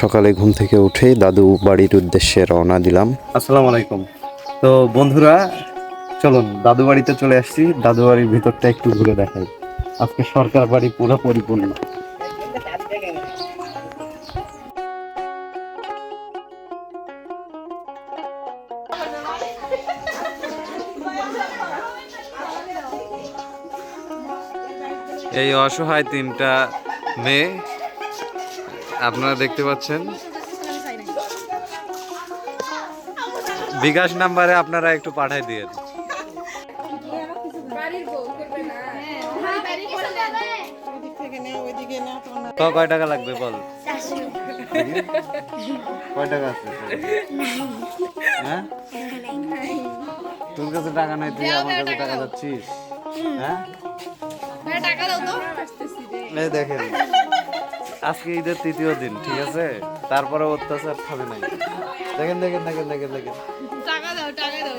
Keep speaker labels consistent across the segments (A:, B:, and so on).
A: সকালে ঘুম থেকে উঠে দাদু বাড়ির উদ্দেশ্যে রওনা দিলাম।
B: আসসালামু আলাইকুম। তো বন্ধুরা চলুন দাদু বাড়িতে চলে আসছি। দাদু বাড়ির ভিতরটা একটু ঘুরে দেখাই। আজকে সরকার বাড়ি পুরো পরিপূর্ণ।
A: এই অসহায় তিনটা মেয়ে আপনারা দেখতে পাচ্ছেন। বিকাশ নাম্বারে আপনারা একটু পাঠাই দিয়ে কয় টাকা লাগবে বল? কয় টাকা আছে? হ্যাঁ? তোর কাছে টাকা নাই তুই আমার কাছে টাকা যাচ্ছিস? হ্যাঁ? এই দেখেন। আজকে ঈদের তৃতীয় দিন ঠিক আছে? তারপরে অত্যাচার খাবে নাই। দেখেন দেখেন দেখেন দেখেন দেখেন।
C: টাকা দাও টাকা দাও।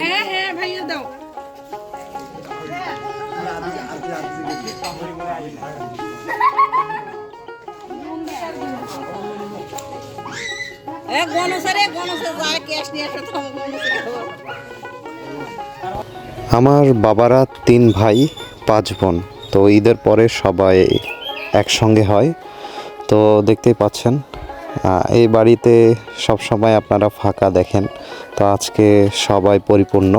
C: হ্যাঁ হ্যাঁ ভাইয়া দাও এ গণসারে গণসে ক্যাশ নিয়ে আসো তো
A: আমার বাবারা তিন ভাই। পাঁচ বোন। তো ঈদের পরে সবাই একসঙ্গে হয়। তো দেখতেই পাচ্ছেন এই বাড়িতে সব সময় আপনারা ফাঁকা দেখেন। তো আজকে সবাই পরিপূর্ণ।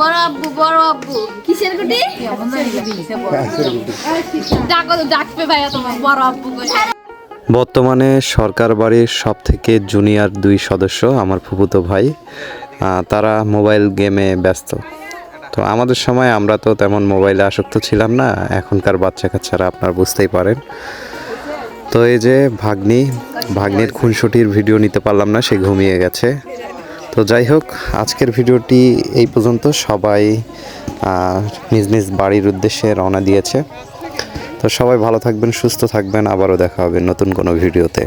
D: বড় আব্বু বড় আব্বু। কিসের গুটি? ডাকো ডাকবে ভাইয়া তোমার বড় আব্বু
A: বর্তমানে সরকার বাড়ির সব থেকে জুনিয়র দুই সদস্য আমার ফুফুতো ভাই। তারা মোবাইল গেমে ব্যস্ত। তো আমাদের সময় আমরা তো তেমন মোবাইলে আসক্ত ছিলাম না, এখনকার বাচ্চা কাচ্চারা আপনার বুঝতেই পারেন। তো এই যে ভাগ্নি, ভাগ্নির খুনসুটির ভিডিও নিতে পারলাম না, সে ঘুমিয়ে গেছে। তো যাই হোক, আজকের ভিডিওটি এই পর্যন্ত। সবাই নিজ নিজ বাড়ির উদ্দেশ্যে রওনা দিয়েছে। তো সবাই ভালো থাকবেন, সুস্থ থাকবেন। আবারও দেখা হবে নতুন কোনো ভিডিওতে।